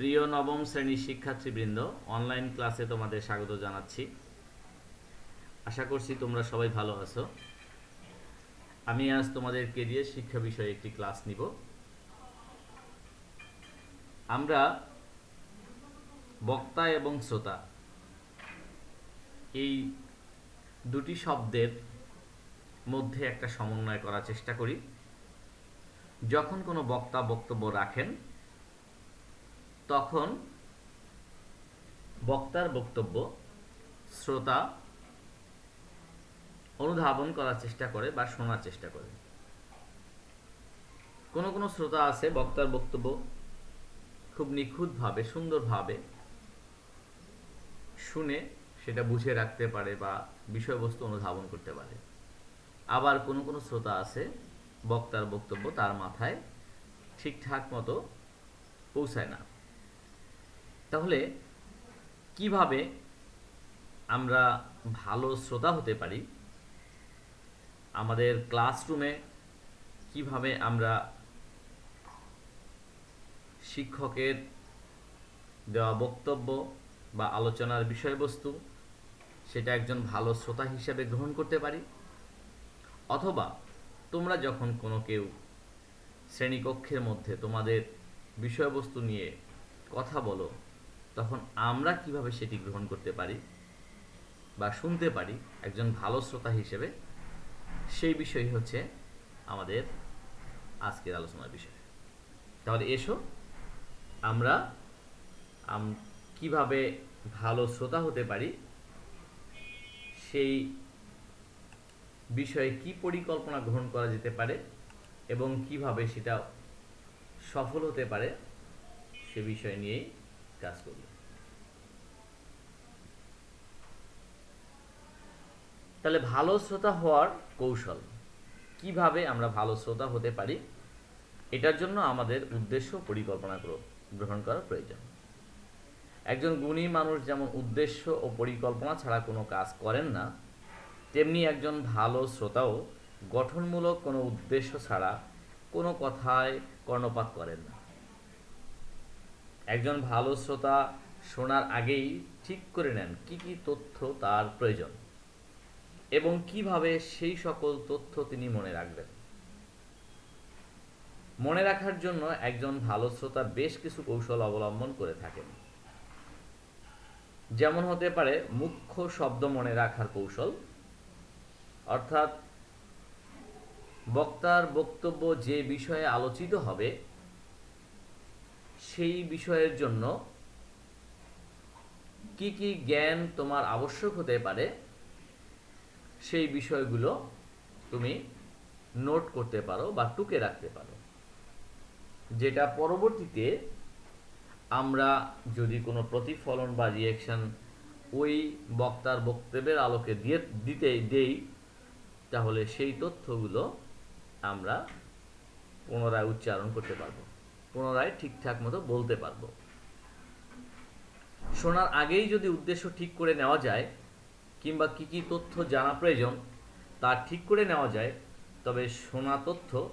প্রিয় নবম শ্রেণির শিক্ষার্থীবৃন্দ অনলাইন ক্লাসে তোমাদের স্বাগত জানাচ্ছি। আশা করছি তোমরা সবাই ভালো আছো। আমি আজ তোমাদের কেরিয়ার শিক্ষা বিষয়ে একটি ক্লাস নিব। আমরা বক্তা এবং শ্রোতা, এই দুটি শব্দের মধ্যে একটা সমন্বয় করার চেষ্টা করি। যখন কোনো বক্তা বক্তব্য রাখেন তখন বক্তার বক্তব্য শ্রোতা অনুধাবন করার চেষ্টা করে বা শোনার চেষ্টা করে। কোনো কোনো শ্রোতা আছে, বক্তার বক্তব্য খুব নিখুঁতভাবে, সুন্দরভাবে শুনে সেটা বুঝে রাখতে পারে বা বিষয়বস্তু অনুধাবন করতে পারে। আবার কোনো কোনো শ্রোতা আছে, বক্তার বক্তব্য তার মাথায় ঠিকঠাক মতো পৌঁছায় না। তাহলে কীভাবে আমরা ভালো শ্রোতা হতে পারি? আমাদের ক্লাসরুমে কীভাবে আমরা শিক্ষকের দেওয়া বক্তব্য বা আলোচনার বিষয়বস্তু সেটা একজন ভালো শ্রোতা হিসেবে গ্রহণ করতে পারি? অথবা তোমরা যখন কোনো কেউ শ্রেণীকক্ষের মধ্যে তোমাদের বিষয়বস্তু নিয়ে কথা বলো তখন আমরা কীভাবে সেটি গ্রহণ করতে পারি বা শুনতে পারি একজন ভালো শ্রোতা হিসেবে, সেই বিষয় হচ্ছে আমাদের আজকের আলোচনার বিষয়। তাহলে এসো, আমরা আম- কীভাবে ভালো শ্রোতা হতে পারি, সেই বিষয়ে কি পরিকল্পনা গ্রহণ করা যেতে পারে এবং কীভাবে সেটা সফল হতে পারে, সে বিষয় নিয়েই কাজ করব। তাহলে ভালো শ্রোতা হওয়ার কৌশল। কীভাবে আমরা ভালো শ্রোতা হতে পারি? এটার জন্য আমাদের উদ্দেশ্য পরিকল্পনা গ্র- গ্রহণ করা প্রয়োজন। একজন গুণী মানুষ যেমন উদ্দেশ্য ও পরিকল্পনা ছাড়া কোনো কাজ করেন না, তেমনি একজন ভালো শ্রোতাও গঠনমূলক কোনো উদ্দেশ্য ছাড়া কোনো কথায় কর্ণপাত করেন না। একজন ভালো শ্রোতা শোনার আগেই ঠিক করে নেন কি কি তথ্য তার প্রয়োজন এবং কীভাবে সেই সকল তথ্য তিনি মনে রাখবেন। মনে রাখার জন্য একজন ভালো শ্রোতা বেশ কিছু কৌশল অবলম্বন করে থাকেন। যেমন হতে পারে মুখ্য শব্দ মনে রাখার কৌশল, অর্থাৎ বক্তার বক্তব্য যে বিষয়ে আলোচিত হবে সেই বিষয়ের জন্য কি কি জ্ঞান তোমার আবশ্যক হতে পারে, সেই বিষয়গুলো তুমি নোট করতে পারো বা টুকে রাখতে পারো। যেটা পরবর্তীতে আমরা যদি কোনো প্রতিফলন বা রিয়েকশন ওই বক্তার বক্তব্যের আলোকে দিয়ে, দিতে দেই, তাহলে সেই তথ্যগুলো আমরা পুনরায় উচ্চারণ করতে পারব। পুনরায় ঠিকঠাক মতো বলতে পারব। শোনার আগেই যদি উদ্দেশ্য ঠিক করে নেওয়া যায়, কিংবা কি কি তথ্য জানা প্রয়োজন তা ঠিক করে নেওয়া যায়, তবে শোনা তথ্য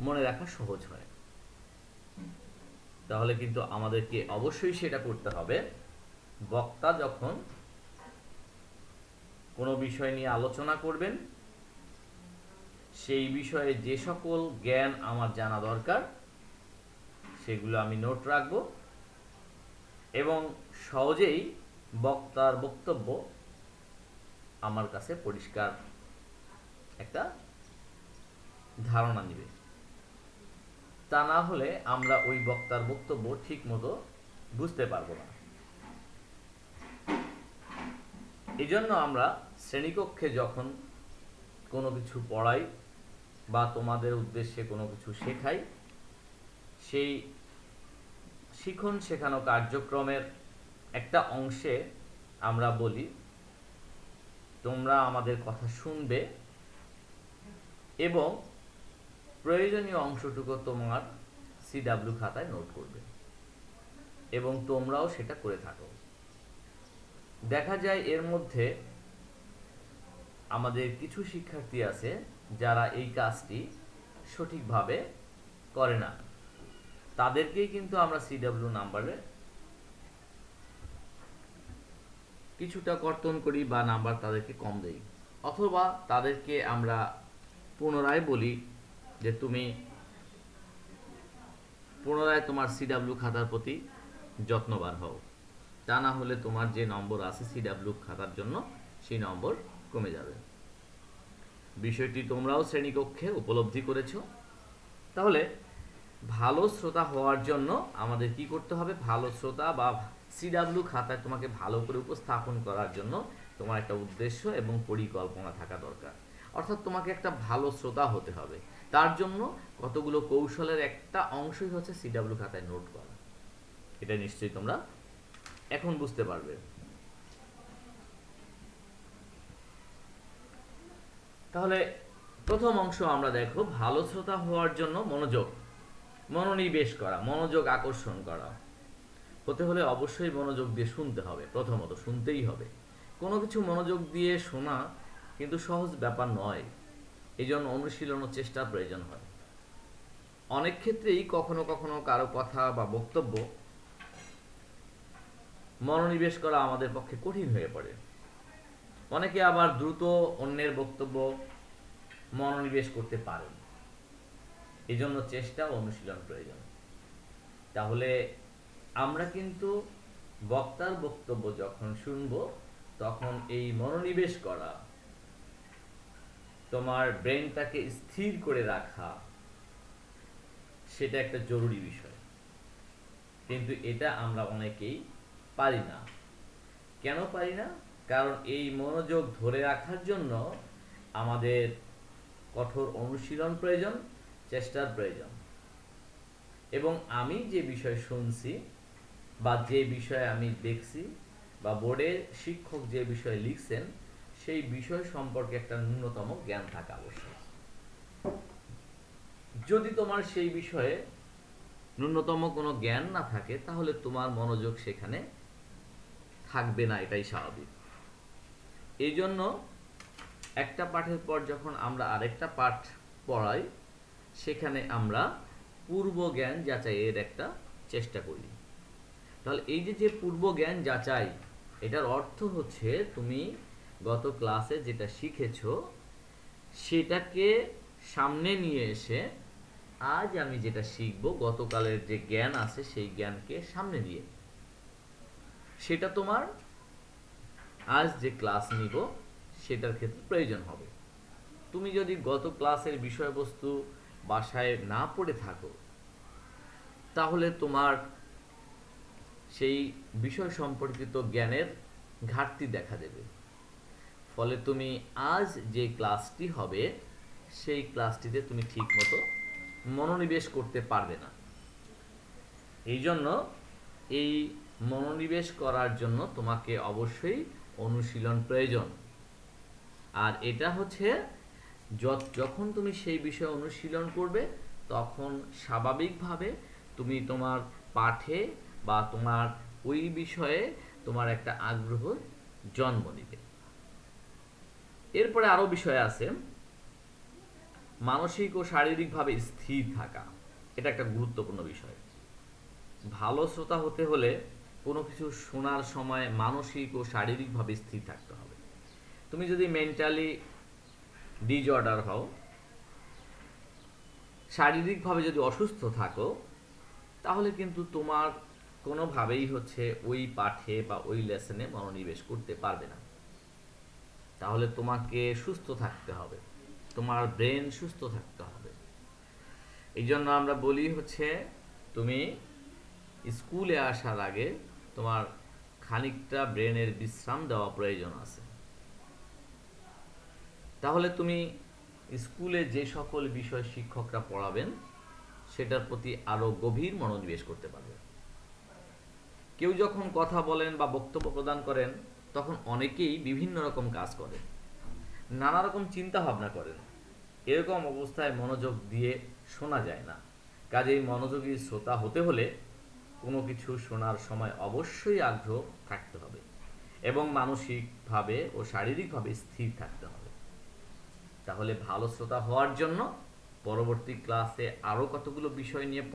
মনে রাখা সহজ হয়। তাহলে কিন্তু আমাদেরকে অবশ্যই সেটা করতে হবে। বক্তা যখন কোনো বিষয় নিয়ে আলোচনা করবেন সেই বিষয়ে যে সকল জ্ঞান আমার জানা দরকার, সেগুলো আমি নোট রাখব এবং সহজেই বক্তার বক্তব্য আমার কাছে পরিষ্কার একটা ধারণা নিবে। তা না হলে আমরা ওই বক্তার বক্তব্য ঠিক মতো বুঝতে পারব না। এই জন্য আমরা শ্রেণীকক্ষে যখন কোনো কিছু পড়াই বা তোমাদের উদ্দেশ্যে কোনো কিছু শেখাই, সেই শিখন শেখানো কার্যক্রমের একটা অংশে আমরা বলি, তোমরা আমাদের কথা শুনবে এবং প্রয়োজনীয় অংশটুকু তোমার সিডাব্লিউ খাতায় নোট করবে এবং তোমরাও সেটা করে থাকো। দেখা যায় এর মধ্যে আমাদের কিছু শিক্ষার্থী আছে যারা এই কাজটি সঠিকভাবে করে না, তাদেরকেই কিন্তু আমরা সিডাব্লিউ নাম্বারে কিছুটা কর্তন করি বা নাম্বার তাদেরকে কম দেই। অথবা তাদেরকে আমরা পুনরায় বলি যে তুমি, পুনরায় তোমার সিডাব্লিউ খাতার প্রতি যত্নবান হও। তা না হলে তোমার যে নম্বর আছে সিডাব্লিউ খাতার জন্য সেই নম্বর কমে যাবে। বিষয়টি তোমরাও শ্রেণীকক্ষে উপলব্ধি করেছ। তাহলে ভালো শ্রোতা হওয়ার জন্য আমাদের কি করতে হবে? ভালো শ্রোতা বা সিডাব্লিউ খাতায় তোমাকে ভালো করে উপস্থাপন করার জন্য তোমার একটা উদ্দেশ্য এবং পরিকল্পনা থাকা দরকার। অর্থাৎ তোমাকে একটা ভালো শ্রোতা হতে হবে। তার জন্য কতগুলো কৌশলের একটা অংশই হচ্ছে সিডাব্লিউ খাতায় নোট করা। এটা নিশ্চয়ই তোমরা এখন বুঝতে পারবে। তাহলে প্রথম অংশ আমরা দেখো ভালো শ্রোতা হওয়ার জন্য মনোযোগ। মনোনিবেশ করা, মনোযোগ আকর্ষণ করা। হতে হলে অবশ্যই মনোযোগ দিয়ে শুনতে হবে, প্রথমত শুনতেই হবে। কোনো কিছু মনোযোগ দিয়ে শোনা কিন্তু সহজ ব্যাপার নয় এই জন্য অনুশীলন ও চেষ্টার প্রয়োজন হয়। অনেক ক্ষেত্রেই কখনো কখনো কারও কথা বা বক্তব্য মনোনিবেশ করা আমাদের পক্ষে কঠিন হয়ে পড়ে। অনেকে আবার দ্রুত অন্যের বক্তব্য মনোনিবেশ করতে পারেন। এই জন্য চেষ্টা অনুশীলন প্রয়োজন। তাহলে আমরা কিন্তু বক্তার বক্তব্য যখন শুনব, তখন এই মনোনিবেশ করা, তোমার ব্রেনটাকে স্থির করে রাখা, সেটা একটা জরুরি বিষয়। কিন্তু এটা আমরা অনেকেই পারি না। কেন পারি না? কারণ এই মনোযোগ ধরে রাখার জন্য আমাদের কঠোর অনুশীলন প্রয়োজন, চেষ্টার প্রয়োজন। এবং আমি যে বিষয় শুনছি বা যে বিষয়ে আমি দেখছি বা বোর্ডে শিক্ষক যে বিষয়ে লিখছেন, সেই বিষয় সম্পর্কে একটা ন্যূনতম জ্ঞান থাকা আবশ্যক। যদি তোমার সেই বিষয়ে ন্যূনতম কোনো জ্ঞান না থাকে, তাহলে তোমার মনোযোগ সেখানে থাকবে না, এটাই স্বাভাবিক। এই জন্য একটা পাঠের পর যখন আমরা আরেকটা পাঠ পড়াই, সেখানে আমরা পূর্ব জ্ঞান যাচাইয়ের একটা চেষ্টা করি। তাহলে এই যে যে পূর্ব জ্ঞান যাচাই, এটার অর্থ হচ্ছে তুমি গত ক্লাসে যেটা শিখেছ, সেটাকে সামনে নিয়ে এসে আজ আমি যেটা শিখব, গতকালের যে জ্ঞান আছে, সেই জ্ঞানকে সামনে দিয়ে। সেটা তোমার আজ যে ক্লাস নিব, সেটার ক্ষেত্রে প্রয়োজন হবে। তুমি যদি গত ক্লাসের বিষয়বস্তু বাসায় না পড়ে থাকো, তাহলে তোমার সেই বিষয় সম্পর্কিত জ্ঞানের ঘাটতি দেখা দেবে। ফলে তুমি আজ যে ক্লাসটি হবে, সেই ক্লাসটিতে তুমি ঠিকমতো মনোনিবেশ করতে পারবে না। এই জন্য এই মনোনিবেশ করার জন্য তোমাকে অবশ্যই অনুশীলন প্রয়োজন। আর এটা হচ্ছে যখন তুমি সেই বিষয়ে অনুশীলন করবে, তখন স্বাভাবিকভাবে তুমি তোমার পাঠে বা তোমার ওই বিষয়ে তোমার একটা আগ্রহ জন্ম দিবে এরপরে আরও বিষয় আছে, মানসিক ও শারীরিকভাবে স্থির থাকা। এটা একটা গুরুত্বপূর্ণ বিষয়। ভালো শ্রোতা হতে হলে কোনো কিছু শোনার সময় মানসিক ও শারীরিকভাবে স্থির থাকতে হবে। তুমি যদি মেন্টালি ডিজঅর্ডার হও, শারীরিকভাবে যদি অসুস্থ থাকো, তাহলে কিন্তু তোমার কোনোভাবেই হচ্ছে ওই পাঠে বা ওই লেসনে মনোনিবেশ করতে পারবে না। তাহলে তোমাকে সুস্থ থাকতে হবে। তোমার ব্রেন সুস্থ থাকতে হবে। এই জন্য আমরা বলি হচ্ছে, তুমি স্কুলে আসার আগে তোমার খানিকটা ব্রেনের বিশ্রাম দেওয়া প্রয়োজন আছে। তাহলে তুমি স্কুলে যে সকল বিষয় শিক্ষকরা পড়াবেন, সেটার প্রতি আরও গভীর মনোনিবেশ করতে পারবে। কেউ যখন কথা বলেন বা বক্তব্য প্রদান করেন, তখন অনেকেই বিভিন্ন রকম কাজ করেন নানা রকম চিন্তা ভাবনা করেন। এরকম অবস্থায় মনোযোগ দিয়ে শোনা যায় না। কাজেই মনোযোগী শ্রোতা হতে হলে কোনো কিছু শোনার সময় অবশ্যই আগ্রহ থাকতে হবে এবং মানসিকভাবে ও শারীরিকভাবে স্থির থাকতে হবে। তাহলে ভালো শ্রোতা হওয়ার জন্য পরবর্তী ক্লাসে আরও কতগুলো বিষয় নিয়ে